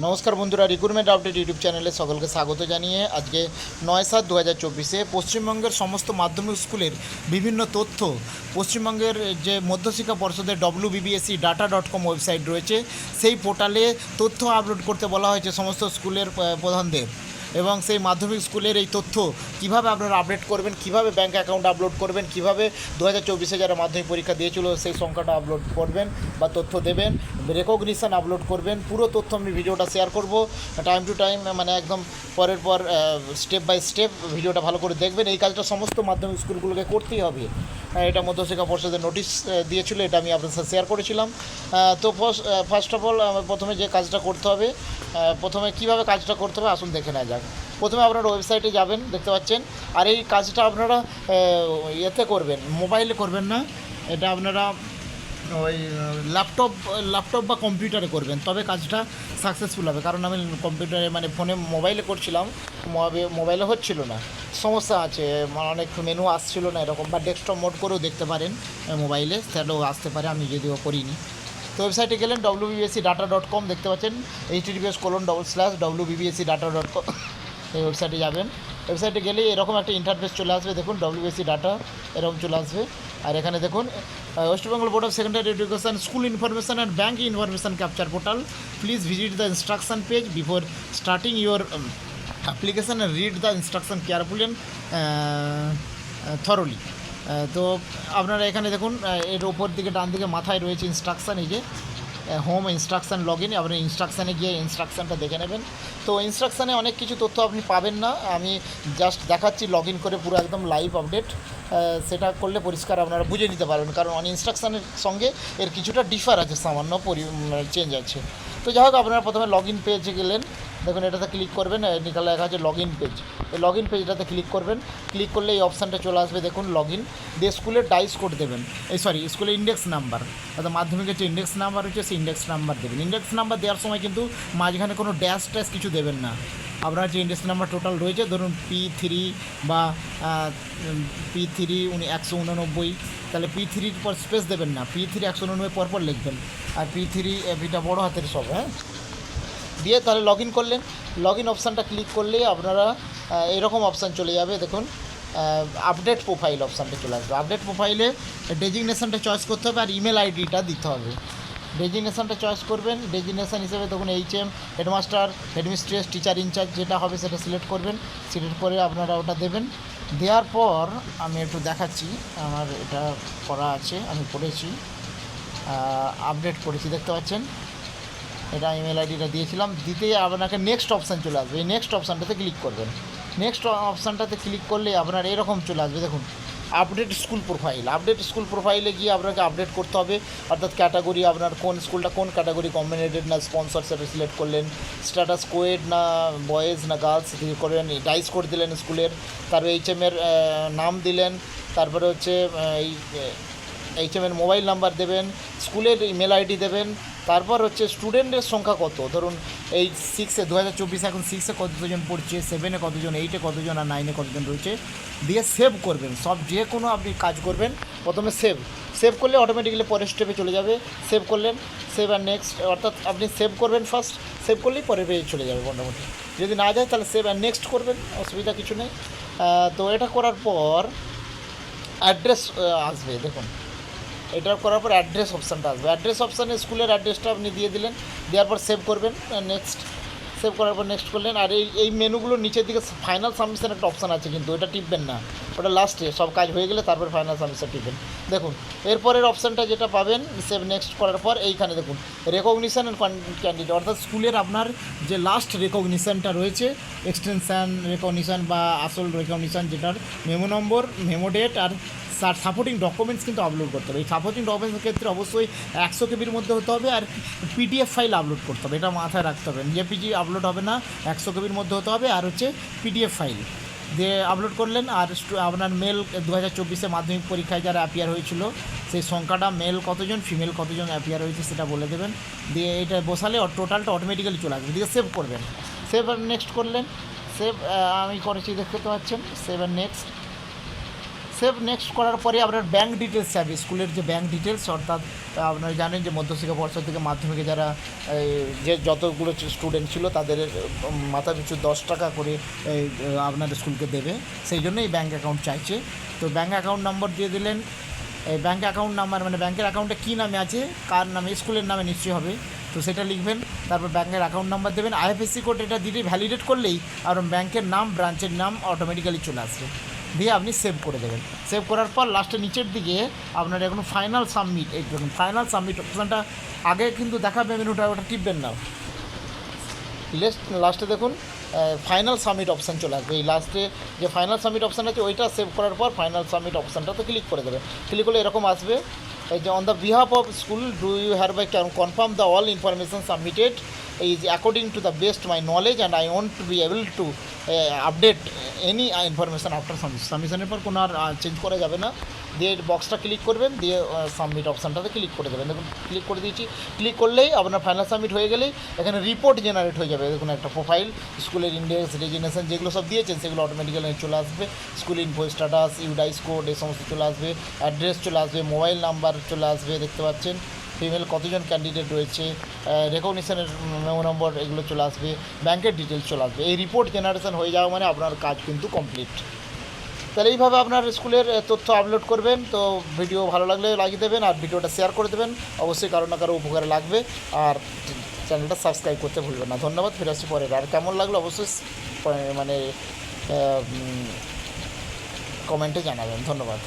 নমস্কার বন্ধুরা recruitment update YouTube চ্যানেলে সকলকে স্বাগত জানিয়ে আজকে নয় সাত দু হাজার চব্বিশে পশ্চিমবঙ্গের সমস্ত মাধ্যমিক স্কুলের বিভিন্ন তথ্য। পশ্চিমবঙ্গের যে মধ্যশিক্ষা পর্ষদের W BBSE data dot com website রয়েছে, সেই পোর্টালে তথ্য আপলোড করতে বলা হয়েছে সমস্ত স্কুলের প্রধানদের। এবং সেই মাধ্যমিক স্কুলের এই তথ্য কীভাবে আপনারা আপডেট করবেন, কীভাবে ব্যাঙ্ক অ্যাকাউন্ট আপলোড করবেন, কীভাবে দু হাজার চব্বিশে যারা মাধ্যমিক পরীক্ষা দিয়েছিল সেই সংখ্যাটা আপলোড করবেন বা তথ্য দেবেন রেকগনিশান আপলোড করবেন, পুরো তথ্য আমি ভিডিওটা শেয়ার করব। টাইম টু টাইম মানে একদম পরের পর স্টেপ বাই স্টেপ ভিডিওটা ভালো করে দেখবেন। এই কাজটা সমস্ত মাধ্যমিক স্কুলগুলোকে করতেই হবে। এটা মধ্যশিক্ষা পর্ষদের নোটিশ দিয়েছিল, এটা আমি আপনার সাথে শেয়ার করেছিলাম। তো ফার্স্ট অফ অল প্রথমে যে কাজটা করতে হবে প্রথমে কীভাবে কাজটা করতে হবে, আসুন দেখে নেওয়া যাক। প্রথমে আপনারা ওয়েবসাইটে যাবেন, দেখতে পাচ্ছেন। আর এই কাজটা আপনারা ইয়েতে করবেন মোবাইলে করবেন না। এটা আপনারা ওই ল্যাপটপ ল্যাপটপ বা কম্পিউটারে করবেন, তবে কাজটা সাকসেসফুল হবে। কারণ আমি কম্পিউটারে মানে ফোনে মোবাইলে করছিলাম মোবাইলে হচ্ছিল না। সমস্যা আছে মানে অনেক মেনু আসছিল না এরকম, বা ডেস্কটপ মোড করেও দেখতে পারেন মোবাইলে সেটাও আসতে পারে, আমি যদিও করিনি। তো ওয়েবসাইটে গেলেন W BBSE data dot com দেখতে পাচ্ছেন H TTPS colon double slash W BBSE data dot com এই ওয়েবসাইটে যাবেন। ওয়েবসাইটে গেলে এরকম একটা ইন্টারফেস চলে আসবে। দেখুন ডব্লিউবিএসসি ডাটা এরকম চলে আসবে। আর এখানে দেখুন West Bengal board of secondary education school information and bank information capture portal please visit the instruction page before starting your application read the instruction carefully and thoroughly তো আপনারা এখানে দেখুন এর ওপর দিকে, ডান দিকে মাথায় রয়েছে ইনস্ট্রাকশান এই যে হোম ইনস্ট্রাকশান লগ ইন আপনি ইনস্ট্রাকশানে গিয়ে ইনস্ট্রাকশানটা দেখে নেবেন। তো ইনস্ট্রাকশানে অনেক কিছু তথ্য আপনি পাবেন না। আমি জাস্ট দেখাচ্ছি লগ ইন করে পুরো একদম লাইভ আপডেট সেটা করলে পরিষ্কার আপনারা বুঝে নিতে পারবেন। কারণ অন ইনস্ট্রাকশানের সঙ্গে এর কিছুটা ডিফার আছে, সামান্য পরি চেঞ্জ আছে। তো যাই হোক, আপনারা প্রথমে লগ ইন পেজে গেলেন। দেখুন, এটাতে ক্লিক করবেন নিকালে লেখা আছে লগ ইন পেজ এই লগ ইন পেজটাতে ক্লিক করবেন। ক্লিক করলে এই অপশানটা চলে আসবে, দেখুন লগ ইন দিয়ে স্কুলের ডাইস কোড দেবেন। এই সরি স্কুলের ইন্ডেক্স নাম্বার অর্থাৎ মাধ্যমিকের যে ইন্ডেক্স নাম্বার রয়েছে, সেই ইন্ডেক্স নাম্বার দেবেন। ইন্ডেক্স নাম্বার দেওয়ার সময় কিন্তু মাঝখানে কোনো ড্যাশ ট্যাশ কিছু দেবেন না। আপনার যে ইন্ডেক্স নাম্বার টোটাল রয়েছে, ধরুন পি থ্রি বা পি থ্রি উনি একশো উননব্বই। তাহলে পি থ্রির পর স্পেস দেবেন না। পি থ্রি একশো উননব্বই পর পর লিখবেন। আর পি থ্রি এটা বড়ো হাতের সব হ্যাঁ? দিয়ে তাহলে লগ করলেন। লগ ইন অপশানটা ক্লিক করলেই আপনারা এরকম অপশান চলে যাবে, দেখুন আপডেট প্রোফাইল অপশানটা চলে আসবে। আপডেট প্রোফাইলে ডেজিগনেশনটা চয়েস করতে হবে আর ইমেল আইডিটা দিতে হবে। ডেজিগনেশনটা চয়েস করবেন। ডেজিগনেশন হিসেবে তখন H M headmaster headmistress teacher in charge যেটা হবে সেটা সিলেক্ট করবেন। সিলেক্ট করে আপনারা ওটা দেবেন। দেওয়ার পর আমি একটু দেখাচ্ছি, আমার এটা করা আছে, আমি করেছি আপডেট করেছি, দেখতে পাচ্ছেন? এটা ইমেল আইডিটা দিয়েছিলাম, দিতে আপনাকে নেক্সট অপশান চলে আসবে। এই নেক্সট অপশানটাতে ক্লিক করবেন। নেক্সট অপশানটাতে ক্লিক করলে আপনার এরকম চলে আসবে। দেখুন update school profile update school প্রোফাইলে গিয়ে আপনাকে আপডেট করতে হবে। অর্থাৎ ক্যাটাগরি আপনার কোন স্কুলটা কোন ক্যাটাগরি কম্বিনেটেড না স্পন্সর সেটা সিলেক্ট করলেন। স্ট্যাটাস কোয়েড না বয়েজ না গার্লস করলেন। ডাইস কোড দিলেন স্কুলের তারপরে এইচ এমের নাম দিলেন। তারপরে হচ্ছে এই এইচ এর মোবাইল নাম্বার দেবেন। স্কুলের ইমেল আইডি দেবেন। তারপর হচ্ছে স্টুডেন্টের সংখ্যা কত? ধরুন এই সিক্সে দু হাজার চব্বিশে এখন সিক্সে কতজন পড়ছে সেভেনে কতজন এইটে কতজন, আর নাইনে কতজন রয়েছে, দিয়ে সেভ করবেন। সব যে কোনো আপনি কাজ করবেন, প্রথমে সেভ সেভ করলে অটোমেটিক্যালি পরের স্টেপে চলে যাবে। সেভ করলেন সেভ আর নেক্সট অর্থাৎ আপনি সেভ করবেন ফার্স্ট সেভ করলেই পরের পেজে চলে যাবে মোটামুটি। যদি না যায়, তাহলে সেভ আর নেক্সট করবেন, অসুবিধা কিছু নেই। তো এটা করার পর অ্যাড্রেস আসবে, দেখুন। এটা করার পর অ্যাড্রেস অপশানটা আসবে। অ্যাড্রেস অপশানে স্কুলের অ্যাড্রেসটা আপনি দিয়ে দিলেন, দেওয়ার পর সেভ করবেন নেক্সট সেভ করার পর নেক্সট করলেন। আর এই এই মেনুগুলোর নিচের দিকে ফাইনাল সাবমিশন একটা অপশান আছে কিন্তু, ওটা টিপবেন না। ওটা লাস্টে সব কাজ হয়ে গেলে তারপর ফাইনাল সাবমিশন টিপবেন। দেখুন, এরপরের অপশানটা যেটা পাবেন সেভ নেক্সট করার পর এইখানে দেখুন রেকগনিশন ক্যান্ডিডেট অর্থাৎ স্কুলের আপনার যে লাস্ট রেকগনিশানটা রয়েছে এক্সটেনশান রেকগনিশন বা আসল রেকগনিশন যেটার মেমো নম্বর মেমো ডেট আর সার সাপোর্টিং ডকুমেন্টস কিন্তু আপলোড করতে হবে। এই সাপোর্টিং ডকুমেন্টসের ক্ষেত্রে অবশ্যই একশো কেবির মধ্যে হতে হবে আর পিডিএফ ফাইল আপলোড করতে হবে। এটা মাথায় রাখতে হবে। জেপিজি আপলোড হবে না, একশো কেবির মধ্যে হতে হবে আর হচ্ছে পিডিএফ ফাইল দিয়ে আপলোড করলেন। আর আপনার মেল দু হাজার চব্বিশে মাধ্যমিক পরীক্ষায় যারা অ্যাপিয়ার হয়েছিল, সেই সংখ্যাটা মেল কতজন ফিমেল কতজন অ্যাপিয়ার হয়েছে সেটা বলে দেবেন। দিয়ে এটা বসালে টোটালটা অটোমেটিক্যালি চলে আসবে। দিয়ে সেভ করবেন। সেভ আর নেক্সট করলেন। সেভ আমি করেছি, দেখতে পাচ্ছেন। সেভ আর নেক্সট সেভ নেক্সট করার পরে আপনার ব্যাঙ্ক ডিটেলস যাবে স্কুলের যে ব্যাঙ্ক ডিটেলস অর্থাৎ আপনারা জানেন যে মধ্যশিক্ষা পর্ষদ থেকে মাধ্যমিকে যারা যে যতগুলো স্টুডেন্ট ছিল, তাদের মাথা পিছু দশ টাকা করে আপনার স্কুলকে দেবে। সেই জন্যই ব্যাঙ্ক অ্যাকাউন্ট চাইছে। তো ব্যাঙ্ক অ্যাকাউন্ট নম্বর দিয়ে দিলেন। এই ব্যাংক অ্যাকাউন্ট নাম্বার মানে ব্যাঙ্কের অ্যাকাউন্টে কী নামে আছে, কার নামে, স্কুলের নামে নিশ্চয়ই হবে। তো সেটা লিখবেন, তারপর ব্যাঙ্কের অ্যাকাউন্ট নাম্বার দেবেন। আইএফএসসি কোড এটা দিলে ভ্যালিডেট করলেই আর ব্যাংকের নাম ব্রাঞ্চের নাম অটোমেটিক্যালি চলে আসবে। দিয়ে আপনি সেভ করে দেবেন। সেভ করার পর লাস্টে নিচের দিকে আপনার এখন ফাইনাল সাবমিট এই দেখুন ফাইনাল সাবমিট অপশানটা আগে কিন্তু দেখাবে মেনুটা, ওটা টিপবেন না। লেস্ট লাস্টে দেখুন ফাইনাল সাবমিট অপশান চলে আসবে। এই লাস্টে যে ফাইনাল সাবমিট অপশান আছে, ওইটা সেভ করার পর ফাইনাল সাবমিট অপশানটা তো ক্লিক করে দেবে ক্লিক করলে এরকম আসবে। এই যে on the behalf of school do you hereby confirm the all information submitted is according to the best my knowledge and I want to be able to update any information after সাবমিশনের পর কোনো আর change করা যাবে না দিয়ে বক্সটা click করবেন দিয়ে submit অপশানটাতে click করে দেবেন দেখুন ক্লিক করে দিয়েছি ক্লিক করলেই আপনার ফাইনাল সাবমিট হয়ে গেলেই এখানে রিপোর্ট জেনারেট হয়ে যাবে দেখুন একটা প্রোফাইল স্কুলের ইন্ডেক্স রেজিনেশন যেগুলো সব দিয়েছেন সেগুলো অটোমেটিক্যালি চলে আসবে school info status UDISE code এই সমস্ত চলে আসবে অ্যাড্রেস চলে আসবে মোবাইল নাম্বার চলে আসবে দেখতে পাচ্ছেন ফিমেল কতজন ক্যান্ডিডেট রয়েছে রেকগনিশনের নম্বর এগুলো চলে আসবে ব্যাংকের ডিটেলস চলে আসবে। এই রিপোর্ট জেনারেশন হয়ে যাওয়া মানে আপনার কাজ কিন্তু কমপ্লিট তাহলে এইভাবে আপনার স্কুলের তথ্য আপলোড করবেন, তো ভিডিও ভালো লাগলে লাগিয়ে দেবেন আর ভিডিওটা শেয়ার করে দেবেন। অবশ্যই কারও না কারও উপকারে লাগবে আর চ্যানেলটা সাবস্ক্রাইব করতে ভুলবেন না। ধন্যবাদ, ফিরে আসছি পরে। আর কেমন লাগল অবশ্যই মানে কমেন্টে জানাবেন। ধন্যবাদ।